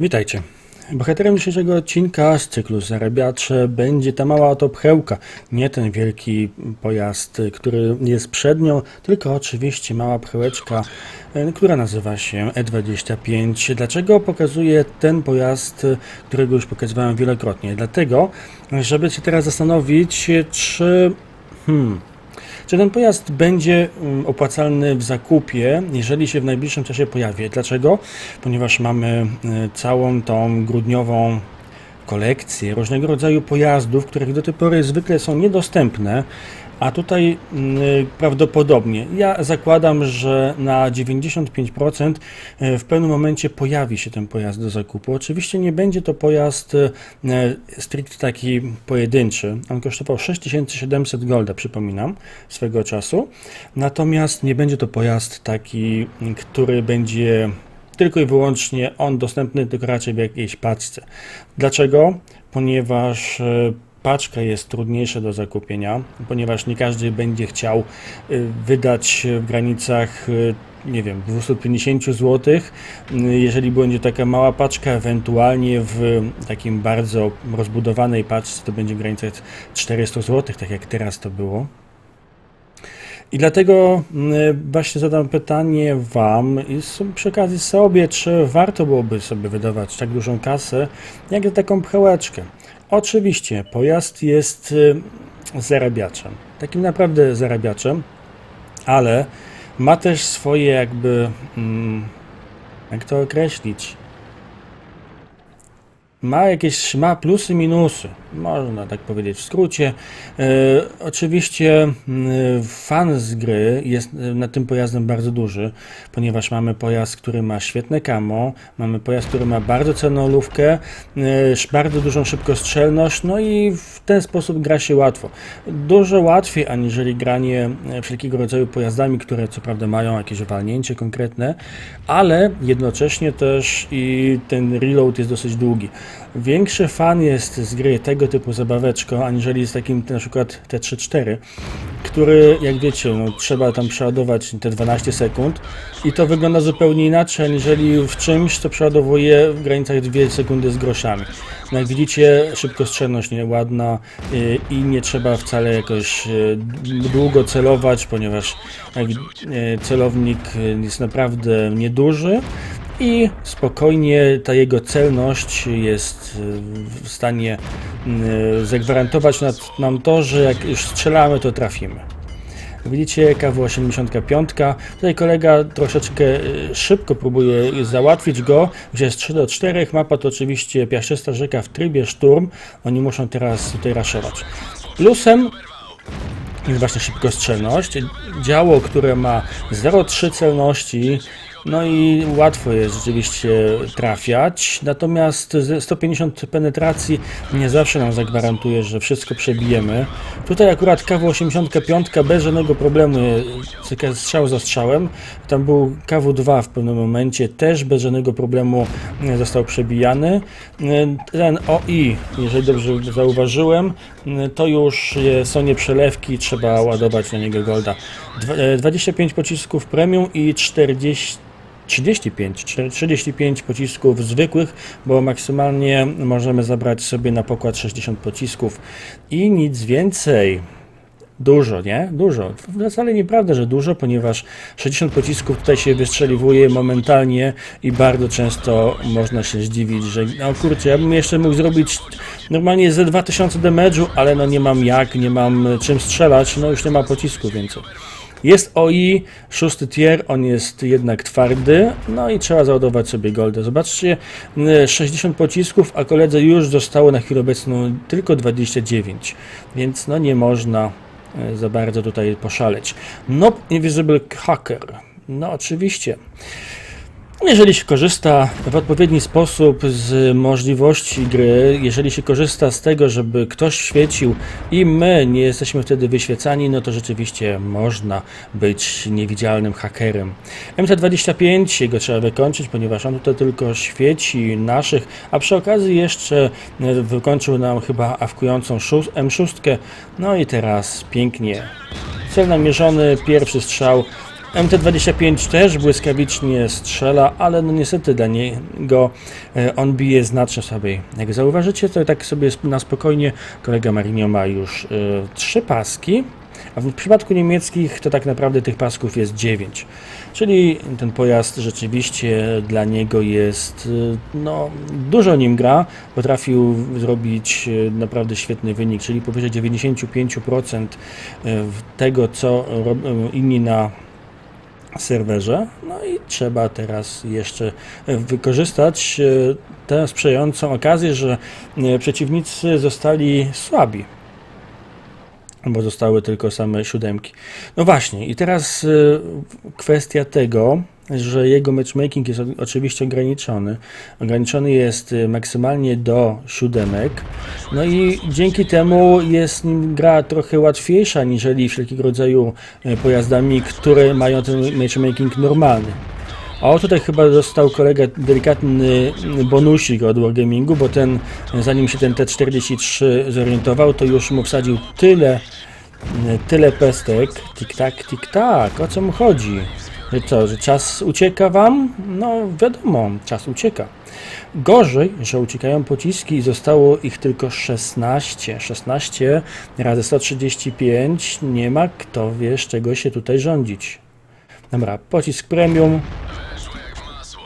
Witajcie. Bohaterem dzisiejszego odcinka z cyklu Zarabiacze będzie ta mała oto pchełka. Nie ten wielki pojazd, który jest przed nią, tylko oczywiście mała pchełeczka, e, która nazywa się E25. Dlaczego pokazuję ten pojazd, którego już pokazywałem wielokrotnie? Dlatego, żeby się teraz zastanowić, czy... Hmm, czy ten pojazd będzie mm, opłacalny w zakupie, jeżeli się w najbliższym czasie pojawi? Dlaczego? Ponieważ mamy y, całą tą grudniową kolekcję różnego rodzaju pojazdów, których do tej pory zwykle są niedostępne, a tutaj y, prawdopodobnie ja zakładam, że na 95% y, w pewnym momencie pojawi się ten pojazd do zakupu. Oczywiście nie będzie to pojazd y, stricte taki pojedynczy. On kosztował 6700 golda, przypominam, swego czasu. Natomiast nie będzie to pojazd taki, który będzie tylko i wyłącznie on dostępny tylko raczej w jakiejś paczce. Dlaczego? Ponieważ e, paczka jest trudniejsza do zakupienia, ponieważ nie każdy będzie chciał e, wydać w granicach e, nie wiem, 250 zł, jeżeli będzie taka mała paczka, ewentualnie w takim bardzo rozbudowanej paczce to będzie w granicach 400 zł, tak jak teraz to było. I dlatego właśnie zadam pytanie Wam i przy okazji sobie, czy warto byłoby sobie wydawać tak dużą kasę, jak za taką pchełeczkę. Oczywiście, pojazd jest y, zarabiaczem, takim naprawdę zarabiaczem, ale ma też swoje jakby, mm, jak to określić, ma jakieś ma plusy, minusy, można tak powiedzieć w skrócie. E, oczywiście fan z gry jest e, nad tym pojazdem bardzo duży, ponieważ mamy pojazd, który ma świetne camo, mamy pojazd, który ma bardzo cenną lówkę, e, bardzo dużą szybkostrzelność, no i w ten sposób gra się łatwo. Dużo łatwiej aniżeli granie e, wszelkiego rodzaju pojazdami, które co prawda mają jakieś walnięcie konkretne, ale jednocześnie też i ten reload jest dosyć długi. Większy fan jest z gry tego typu zabaweczką, aniżeli z takim na przykład T3-4, który, jak wiecie, no, trzeba tam przeładować te 12 sekund i to wygląda zupełnie inaczej, aniżeli w czymś, co przeładowuje w granicach 2 sekundy z groszami. No jak widzicie, szybkostrzelność nieładna y, i nie trzeba wcale jakoś y, długo celować, ponieważ y, celownik jest naprawdę nieduży i spokojnie ta jego celność jest y, w stanie y, zagwarantować nam to, że jak już strzelamy, to trafimy. Widzicie, KW85. Tutaj kolega troszeczkę y, szybko próbuje załatwić go. Już jest 3 do 4. Mapa to oczywiście piaszczysta rzeka w trybie szturm. Oni muszą teraz tutaj raszować. Plusem jest właśnie szybkostrzelność. Działo, które ma 0,3 celności, no i łatwo jest rzeczywiście trafiać, natomiast ze 150 penetracji nie zawsze nam zagwarantuje, że wszystko przebijemy. Tutaj akurat KW85 bez żadnego problemu, strzał za strzałem. Tam był KW2 w pewnym momencie, też bez żadnego problemu e, został przebijany. E, Ten OI, jeżeli dobrze zauważyłem, e, to już są nieprzelewki, trzeba ładować na niego golda. Dwa- e, 25 pocisków premium i 40 35, czter- 35 pocisków zwykłych, bo maksymalnie możemy zabrać sobie na pokład 60 pocisków i nic więcej. Dużo, nie? Dużo. Wcale nieprawda, że dużo, ponieważ 60 pocisków tutaj się wystrzeliwuje momentalnie i bardzo często można się zdziwić, że no kurczę, ja bym jeszcze mógł zrobić normalnie ze 2000 damage'u, ale no nie mam jak, nie mam czym strzelać, no już nie ma pocisku więcej. Jest OI, szósty tier, on jest jednak twardy, no i trzeba załadować sobie goldę. Zobaczcie, y, 60 pocisków, a koledze już zostało na chwilę obecną tylko 29, więc no nie można y, za bardzo tutaj poszaleć. No, Invisible Hacker, no oczywiście. Jeżeli się korzysta w odpowiedni sposób z możliwości gry, jeżeli się korzysta z tego, żeby ktoś świecił i my nie jesteśmy wtedy wyświecani, no to rzeczywiście można być niewidzialnym hakerem. MT25, jego trzeba wykończyć, ponieważ on tutaj tylko świeci naszych, a przy okazji jeszcze e, wykończył nam chyba awkującą szóst- M6, no i teraz pięknie Cel namierzony, pierwszy strzał MT-25 też błyskawicznie strzela, ale no niestety dla niego e, on bije znacznie słabiej. Jak zauważycie, to tak sobie na spokojnie kolega Marinio ma już e, trzy paski, a w przypadku niemieckich to tak naprawdę tych pasków jest 9. Czyli ten pojazd rzeczywiście dla niego jest, y, no, dużo nim gra, potrafił zrobić y, naprawdę świetny wynik, czyli powyżej 95% y, w tego, co inni na serwerze. No i trzeba teraz jeszcze wykorzystać y, tę sprzyjającą okazję, że y, przeciwnicy zostali słabi bo zostały tylko same siódemki. No właśnie, i teraz y, kwestia tego, że jego matchmaking jest oczywiście ograniczony. Ograniczony jest y, maksymalnie do siódemek. No i dzięki temu jest nim gra trochę łatwiejsza niżeli wszelkiego rodzaju y, pojazdami, które mają ten matchmaking normalny. O, tutaj chyba dostał kolega delikatny bonusik od Wargamingu, bo ten, zanim się ten T43 zorientował, to już mu wsadził tyle, tyle pestek. Tik-tak, tik-tak, o co mu chodzi? Że co, że czas ucieka wam? No wiadomo, czas ucieka. Gorzej, że uciekają pociski i zostało ich tylko 16. 16 razy 135, nie ma kto wie z czego się tutaj rządzić. Dobra, pocisk premium.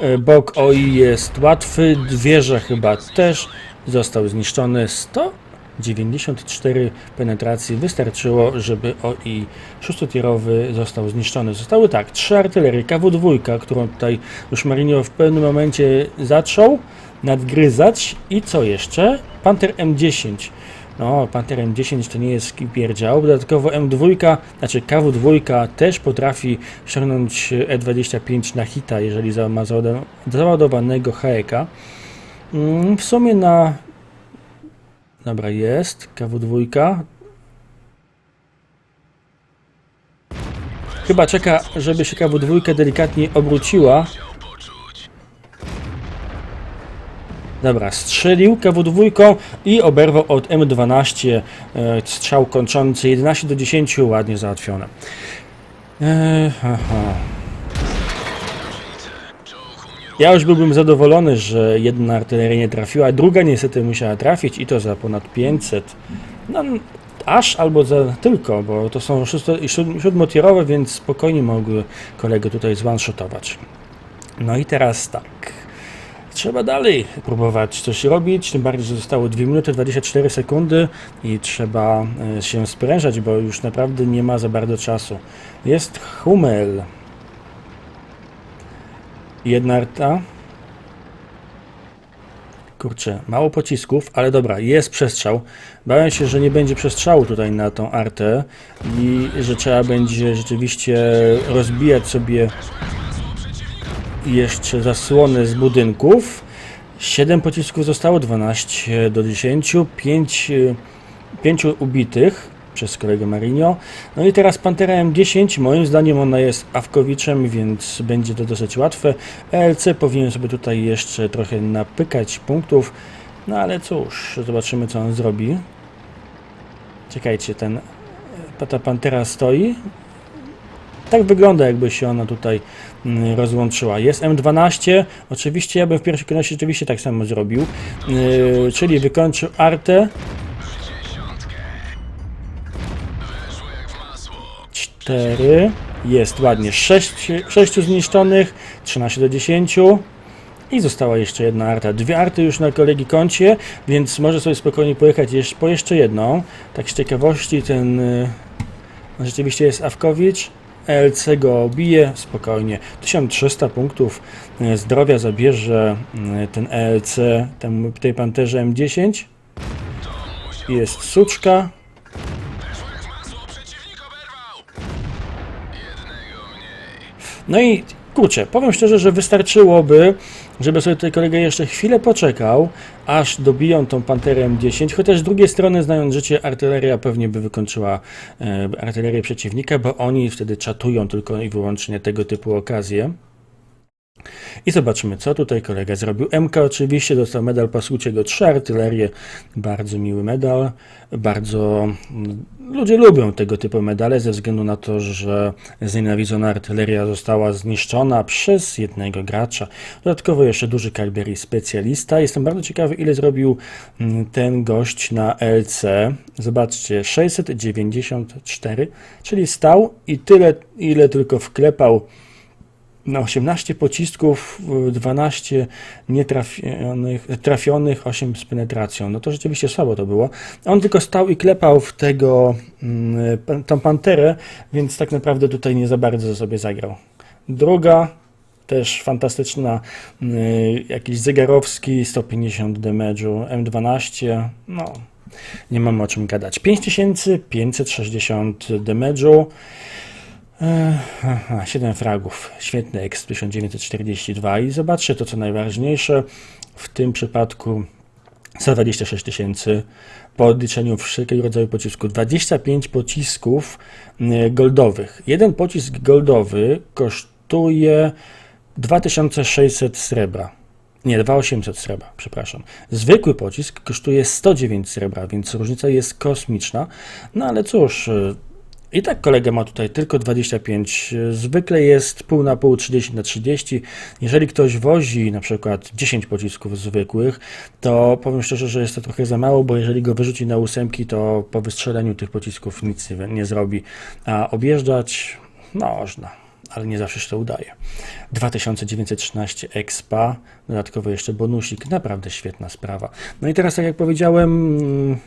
E, Bok OI jest łatwy, wieża chyba też został zniszczony. 194 penetracji wystarczyło, żeby OI szóstotierowy został zniszczony. Zostały tak, trzy artylerie, KW2, którą tutaj już Marinio w pewnym momencie zaczął nadgryzać i co jeszcze? Panther M10. No, Panther M10 to nie jest pierdział. Dodatkowo M2, znaczy KW2 też potrafi ściągnąć E25 na hita, jeżeli ma załadowa- załadowanego HEK. Mm, W sumie na. Dobra, jest. KW2. Chyba czeka, żeby się KW2 delikatnie obróciła. Dobra, strzelił KW2 i oberwał od M12 e, strzał kończący 11 do 10, ładnie załatwione. E, aha. Ja już byłbym zadowolony, że jedna artyleria nie trafiła, druga niestety musiała trafić i to za ponad 500. No, aż albo za tylko, bo to są siódmotierowe, więc spokojnie mogły kolegę tutaj zwanshotować. No i teraz tak. Trzeba dalej próbować coś robić, tym bardziej, że zostało 2 minuty 24 sekundy i trzeba e, się sprężać, bo już naprawdę nie ma za bardzo czasu. Jest Hummel. Jedna arta. Kurczę, mało pocisków, ale dobra, jest przestrzał. Bałem się, że nie będzie przestrzału tutaj na tą artę i że trzeba będzie rzeczywiście rozbijać sobie jeszcze zasłony z budynków. 7 pocisków zostało, 12 do 10, 5, 5 ubitych przez kolegę Marinio. No i teraz Pantera M10, moim zdaniem ona jest Awkowiczem, więc będzie to dosyć łatwe. ELC powinien sobie tutaj jeszcze trochę napykać punktów, no ale cóż, zobaczymy co on zrobi. Czekajcie, ten, ta Pantera stoi, tak wygląda, jakby się ona tutaj rozłączyła. Jest M12. Oczywiście ja bym w pierwszej kolejności rzeczywiście tak samo zrobił. Yy, czyli wykończył artę. 4. Jest ładnie. 6, 6 zniszczonych. 13 do 10. I została jeszcze jedna arta. Dwie arty już na kolegi koncie, więc może sobie spokojnie pojechać jeszcze, po jeszcze jedną. Tak z ciekawości ten y, rzeczywiście jest Awkowicz. LC go bije spokojnie. 1300 punktów e, zdrowia zabierze e, ten ELC tej panterze M10. Jest suczka. No i kurczę, powiem szczerze, że wystarczyłoby, żeby sobie tutaj kolega jeszcze chwilę poczekał, aż dobiją tą Panterę M10, chociaż z drugiej strony, znając życie, artyleria pewnie by wykończyła e, artylerię przeciwnika, bo oni wtedy czatują tylko i wyłącznie tego typu okazje. I zobaczymy, co tutaj kolega zrobił. MK oczywiście dostał medal Pasucie go trzy artylerie. Bardzo miły medal. Bardzo mm, ludzie lubią tego typu medale ze względu na to, że znienawidzona artyleria została zniszczona przez jednego gracza. Dodatkowo jeszcze duży kaliber i specjalista. Jestem bardzo ciekawy, ile zrobił mm, ten gość na LC. Zobaczcie, 694, czyli stał i tyle, ile tylko wklepał na 18 pocisków, y, 12 nietrafionych, trafionych, 8 z penetracją. No to rzeczywiście słabo to było. On tylko stał i klepał w tego, mm, tą panterę, więc tak naprawdę tutaj nie za bardzo sobie zagrał. Druga, też fantastyczna, y, jakiś zegarowski, 150 damage'u, M12, no nie mamy o czym gadać. 5560 damage'u, Aha, 7 fragów. Świetny X 1942 i zobaczcie to, co najważniejsze. W tym przypadku 126 tysięcy po odliczeniu wszelkiego rodzaju pocisku. 25 pocisków e, goldowych. Jeden pocisk goldowy kosztuje 2600 srebra. Nie, 2800 srebra, przepraszam. Zwykły pocisk kosztuje 109 srebra, więc różnica jest kosmiczna. No ale cóż, e, i tak kolega ma tutaj tylko 25. Zwykle jest pół na pół, 30 na 30. Jeżeli ktoś wozi na przykład 10 pocisków zwykłych, to powiem szczerze, że jest to trochę za mało, bo jeżeli go wyrzuci na ósemki, to po wystrzeleniu tych pocisków nic nie, zrobi. A objeżdżać można, ale nie zawsze się to udaje. 2913 expa, dodatkowo jeszcze bonusik, naprawdę świetna sprawa. No i teraz, tak jak powiedziałem,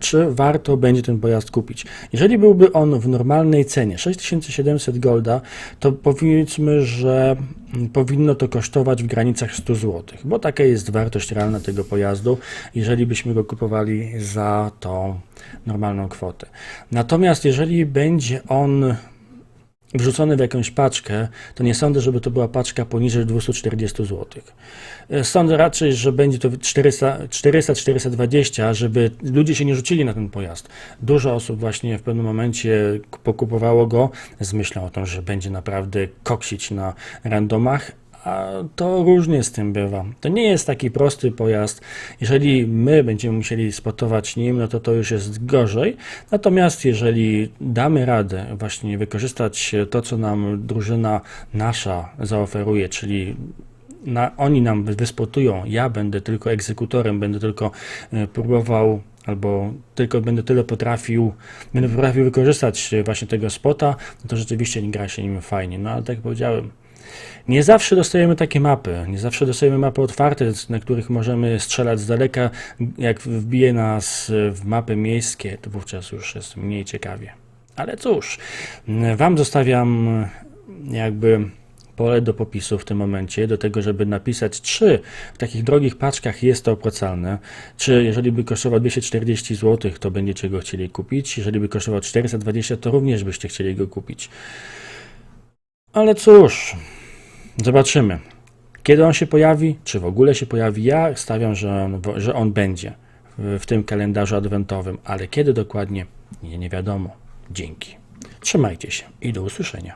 czy warto będzie ten pojazd kupić. Jeżeli byłby on w normalnej cenie 6700 golda, to powiedzmy, że mm, powinno to kosztować w granicach 100 zł, bo taka jest wartość realna tego pojazdu, jeżeli byśmy go kupowali za tą normalną kwotę. Natomiast jeżeli będzie on wrzucony w jakąś paczkę, to nie sądzę, żeby to była paczka poniżej 240 zł. E, Sądzę raczej, że będzie to 400 400-420, żeby ludzie się nie rzucili na ten pojazd. Dużo osób właśnie w pewnym momencie pokupowało go z myślą o tym, że będzie naprawdę koksić na randomach, a to różnie z tym bywa. To nie jest taki prosty pojazd. Jeżeli my będziemy musieli spotować nim, no to to już jest gorzej. Natomiast jeżeli damy radę właśnie wykorzystać to, co nam drużyna nasza zaoferuje, czyli na, oni nam wyspotują, ja będę tylko egzekutorem, będę tylko e, próbował albo tylko będę tyle potrafił, będę potrafił wykorzystać właśnie tego spota, no to rzeczywiście gra się nim fajnie. No ale tak jak powiedziałem, nie zawsze dostajemy takie mapy, nie zawsze dostajemy mapy otwarte, na których możemy strzelać z daleka. Jak wbije nas w mapy miejskie, to wówczas już jest mniej ciekawie. Ale cóż, Wam zostawiam jakby pole do popisu w tym momencie, do tego, żeby napisać, czy w takich drogich paczkach jest to opłacalne, czy jeżeli by kosztował 240 zł, to będziecie go chcieli kupić, jeżeli by kosztował 420, to również byście chcieli go kupić. Ale cóż, zobaczymy. Kiedy on się pojawi, czy w ogóle się pojawi, ja stawiam, że on, że on będzie w, tym kalendarzu adwentowym, ale kiedy dokładnie, nie, nie wiadomo. Dzięki. Trzymajcie się i do usłyszenia.